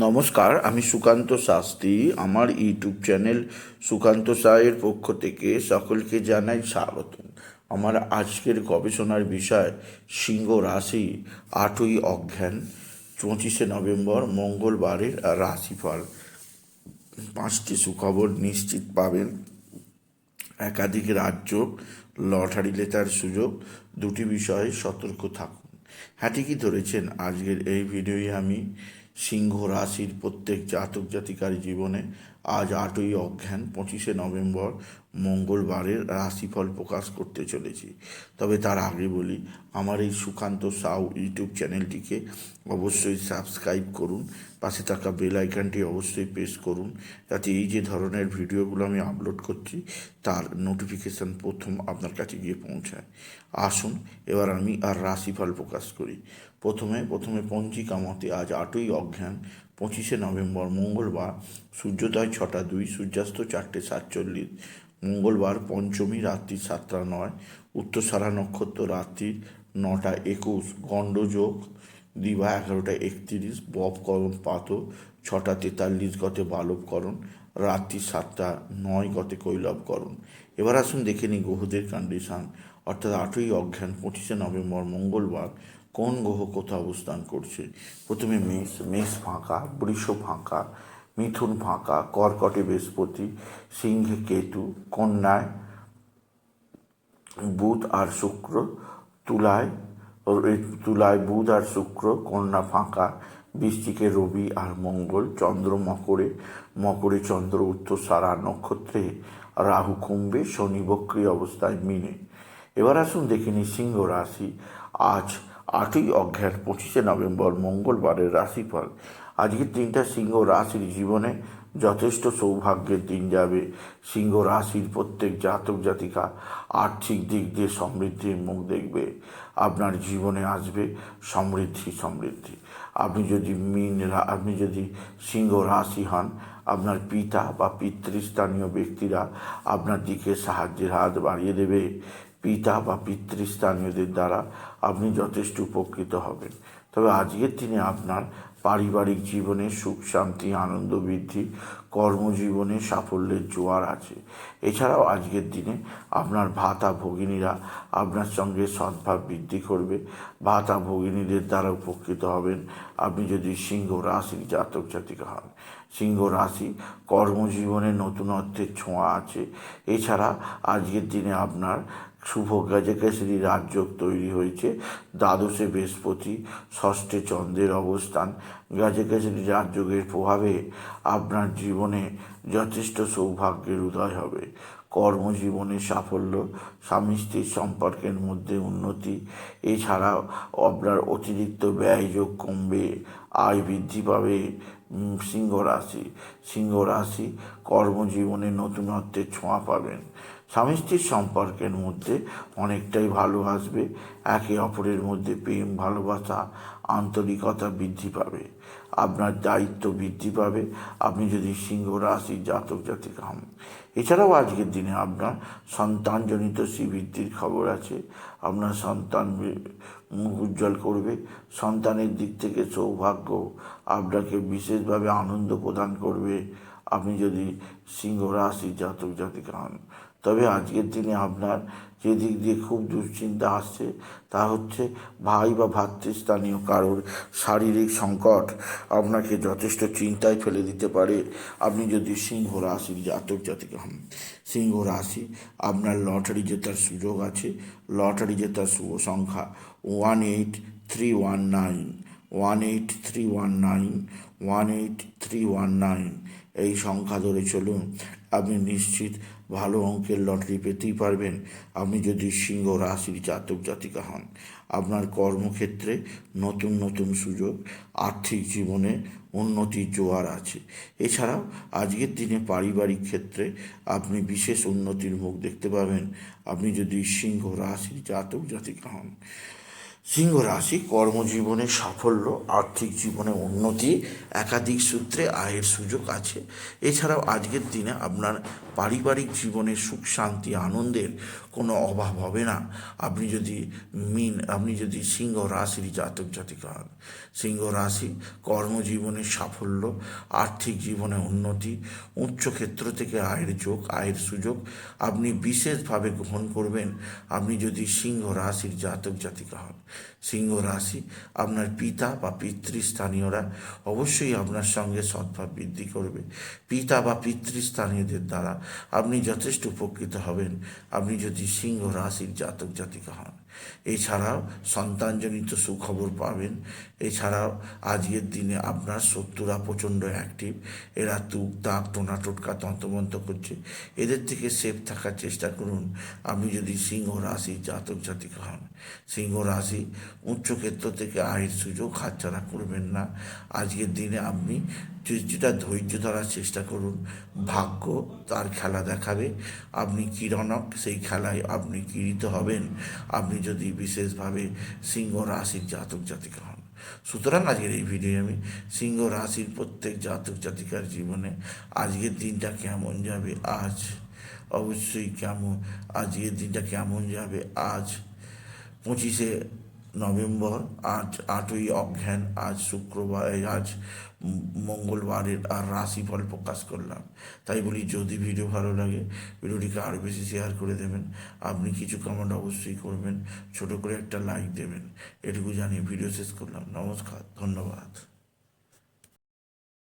নমস্কার, আমি সুকান্ত শাস্ত্রী। আমার ইউটিউব চ্যানেল সুকান্ত সায়ের পক্ষ থেকে সকলকে জানাই স্বাগত আমার আজকের গবেষণার বিষয় সিংহ রাশি, আটই অজ্ঞান পঁচিশে নভেম্বর, মঙ্গলবারের রাশিফল। পাঁচটি সুখবর নিশ্চিত পাবেন। একাধিক রাজ্য, লটারি লেতার সুযোগ, দুটি বিষয়ে সতর্ক থাকুন। হ্যাঁ ঠিকই ধরেছেন, আজকের এই ভিডিওয়ে আমি সিংহ রাশির প্রত্যেক জাতক জাতিকার জীবনে আজ আটই অজ্ঞান পঁচিশে নভেম্বর, মঙ্গলবারের রাশিফল প্রকাশ করতে চলেছি। তবে তার আগে বলি, আমার এই সুকান্ত সাউ ইউটিউব চ্যানেলটিকে অবশ্যই সাবস্ক্রাইব করুন, পাশে থাকা বেল আইকনটি অবশ্যই প্রেস করুন, যাতে এই যে ধরনের ভিডিওগুলো আমি আপলোড করছি, তার নোটিফিকেশান প্রথম আপনার কাছে গিয়ে পৌঁছায়। আসুন, এবার আমি আর রাশিফল প্রকাশ করি। প্রথমে প্রথমে পঞ্জিকা মতে আজ আটই অজ্ঞান পঁচিশে নভেম্বর মঙ্গলবার, সূর্যোদয় ছটা দুই, সূর্যাস্ত চারটে সাতচল্লিশ, মঙ্গলবার পঞ্চমী রাত্রি সাতটা নয়, উত্তরসারা নক্ষত্র রাত্রি নটা একুশ, গণ্ডযোগ দিবা এগারোটা একত্রিশ ববকরণ পাত ছটা তেতাল্লিশ গতে বালবকরণ, রাত্রি সাতটা নয় গতে কৈলবকরণ। এবার আসুন দেখে নিই গ্রহদের কন্ডিশন অর্থাৎ আটই অজ্ঞান পঁচিশে নভেম্বর মঙ্গলবার কোন গ্রহ কোথাও অবস্থান করছে? প্রথমে মেষ মেষ ফাঁকা, বৃষ ফাঁকা, মিথুন ফাঁকা, কর্কটে বৃহস্পতি, সিংহে কেতু, কন্যায়, বুধ আর শুক্র, তুলায় তুলায় বুধ আর শুক্র, কন্যা ফাঁকা বৃষ্টিকে রবি আর মঙ্গল, চন্দ্র মকরে মকরে চন্দ্র উত্তর সারা নক্ষত্রে, রাহু কুম্ভে, শনি বক্রী অবস্থায় মিনে। এবার আসুন দেখে সিংহ রাশি। আজ আটই অজ্ঞান, পঁচিশে নভেম্বর, মঙ্গলবারের রাশিফল। আজকের দিনটা সিংহ রাশির জীবনে যথেষ্ট সৌভাগ্যের দিন যাবে। সিংহ রাশির প্রত্যেক জাতক জাতিকা আর্থিক দিক দিয়ে সমৃদ্ধির মুখ দেখবে। আপনার জীবনে আসবে সমৃদ্ধি সমৃদ্ধি। আপনি যদি মিন আপনি যদি সিংহ রাশি হন, আপনার পিতা বা পিতৃস্থানীয় ব্যক্তিরা আপনার দিকে সাহায্যের হাত বাড়িয়ে দেবে। পিতা বা পিতৃস্থানীয়দের দ্বারা আপনি যথেষ্ট উপকৃত হবেন। তবে আজকের দিনে আপনার পারিবারিক জীবনে সুখ, শান্তি, আনন্দ বৃদ্ধি, কর্মজীবনে সাফল্যের জোয়ার আছে। এছাড়াও আজকের দিনে আপনার ভাতা ভগিনীরা আপনার সঙ্গে সদ্ভাব বৃদ্ধি করবে। ভাতা ভগিনীদের দ্বারা উপকৃত হবেন। আপনি যদি সিংহ রাশির জাতক জাতিকা হন, সিংহ রাশি কর্মজীবনে নতুনত্বের ছোঁয়া আছে। এছাড়া আজকের দিনে আপনার শুভ গজকেশরী রাজযোগ তৈরি হয়েছে। দ্বাদশে বৃহস্পতি, ষষ্ঠে চন্দ্রের অবস্থান। গজকেশরী রাজযোগের প্রভাবে আপনার জীবনে যথেষ্ট সৌভাগ্যের উদয় হবে। কর্মজীবনে সাফল্য, স্বামী স্ত্রীর সম্পর্কের মধ্যে উন্নতি, এছাড়াও আপনার অতিরিক্ত ব্যয়যোগ কমবে, আয় বৃদ্ধি পাবে সিংহ রাশি। সিংহ রাশি কর্মজীবনে নতুনত্বের ছোঁয়া পাবেন। স্বামী স্ত্রীর সম্পর্কের মধ্যে অনেকটাই ভালো আসবে। একে অপরের মধ্যে প্রেম, ভালোবাসা, আন্তরিকতা বৃদ্ধি পাবে। আপনার দায়িত্ব বৃদ্ধি পাবে। আপনি যদি সিংহ রাশি জাতক জাতিকা হন। এছাড়াও আজকের দিনে আপনার সন্তানজনিত শ্রীবৃদ্ধির খবর আছে। আপনার সন্তান মুখ উজ্জ্বল করবে। সন্তানের দিক থেকে সৌভাগ্য আপনাকে বিশেষভাবে আনন্দ প্রদান করবে। আপনি যদি সিংহ রাশি জাতক জাতিকা হন তবে আজকের দিনে আপনার যে দিক দিয়ে খুব দুশ্চিন্তা আসছে তা হচ্ছে ভাই বা ভাতৃস্থানীয় কারোর শারীরিক সংকট। আপনাকে যথেষ্ট চিন্তায় ফেলে দিতে পারে। আপনি যদি সিংহ রাশির জাতক জাতিকা হন, সিংহ রাশি আপনার লটারি জেতার সুযোগ আছে। লটারি জেতার শুভ সংখ্যা one eight three one nine, one eight three one nine, one eight three one nine. এই সংখ্যা ধরে চলুন। আপনি নিশ্চিত ভালো অঙ্কের লটারি পেতেই পারবেন। আপনি যদি সিংহ রাশির জাতক জাতিকা হন, আপনার কর্মক্ষেত্রে নতুন নতুন সুযোগ, আর্থিক জীবনে উন্নতির জোয়ার আছে। এছাড়াও আজকের দিনে পারিবারিক ক্ষেত্রে আপনি বিশেষ উন্নতির মুখ দেখতে পাবেন। আপনি যদি সিংহ রাশির জাতক জাতিকা হন সিংহ রাশি কর্মজীবনে সাফল্য, আর্থিক জীবনে উন্নতি, একাধিক সূত্রে আয়ের সুযোগ আছে। এছাড়াও আজকের দিনে আপনার পারিবারিক জীবনে সুখ, শান্তি, আনন্দের কোনো অভাব হবে না। আপনি যদি মিন, আপনি যদি সিংহ রাশির জাতক জাতিকা হন, সিংহ রাশি কর্মজীবনে সাফল্য, আর্থিক জীবনে উন্নতি, উচ্চ ক্ষেত্র থেকে আয়ের যোগ, আয়ের সুযোগ আপনি বিশেষভাবে গ্রহণ করবেন। আপনি যদি সিংহ রাশির জাতক জাতিকা হন সিংহ রাশি আপনার পিতা বা পিতৃস্থানীয়রা অবশ্যই আপনার সঙ্গে সদ্ভাব বৃদ্ধি করবে। পিতা বা পিতৃস্থানীয়দের দ্বারা আপনি যথেষ্ট উপকৃত হবেন। আপনি যদি সিংহ রাশির জাতক জাতিকা হন। এছাড়াও সন্তানজনিত সুখবর পাবেন। এছাড়াও আজকের দিনে আপনার শত্রুরা প্রচণ্ড অ্যাক্টিভ এরা তুক, তাক, টোনা, টোটকা তন্তমন্ত করছে। এদের থেকে সেফ থাকার চেষ্টা করুন। আপনি যদি সিংহ রাশি জাতক জাতিকা হন, সিংহ রাশি উচ্চক্ষেত্র থেকে আয়ের সুযোগ হাতছাড়া করবেন না। আজকের দিনে আপনি যেটা ধৈর্য ধরার চেষ্টা করুন। ভাগ্য তার খেলা দেখাবে। আপনি কিরণক সেই খেলায় আপনি কিরিত হবেন। আপনি যদি বিশেষভাবে সিংহ রাশির জাতক জাতিকা হন। সুতরাং আজকের এই ভিডিও আমি সিংহ রাশির প্রত্যেক জাতক জাতিকার জীবনে আজকের দিনটা কেমন যাবে? আজ অবশ্যই কেমন? আজকের দিনটা কেমন যাবে? আজ পঁচিশে নভেম্বর, আজ আটই অজ্ঞান আজ শুক্রবার আজ মঙ্গলবারের আর রাশিফল প্রকাশ করলাম। তাই বলি, যদি ভিডিও ভালো লাগে, ভিডিওটিকে আরও বেশি শেয়ার করে দেবেন। আপনি কিছু কমেন্ট অবশ্যই করবেন। ছোট করে একটা লাইক দেবেন। এটুকু জানিয়ে ভিডিও শেষ করলাম। নমস্কার, ধন্যবাদ।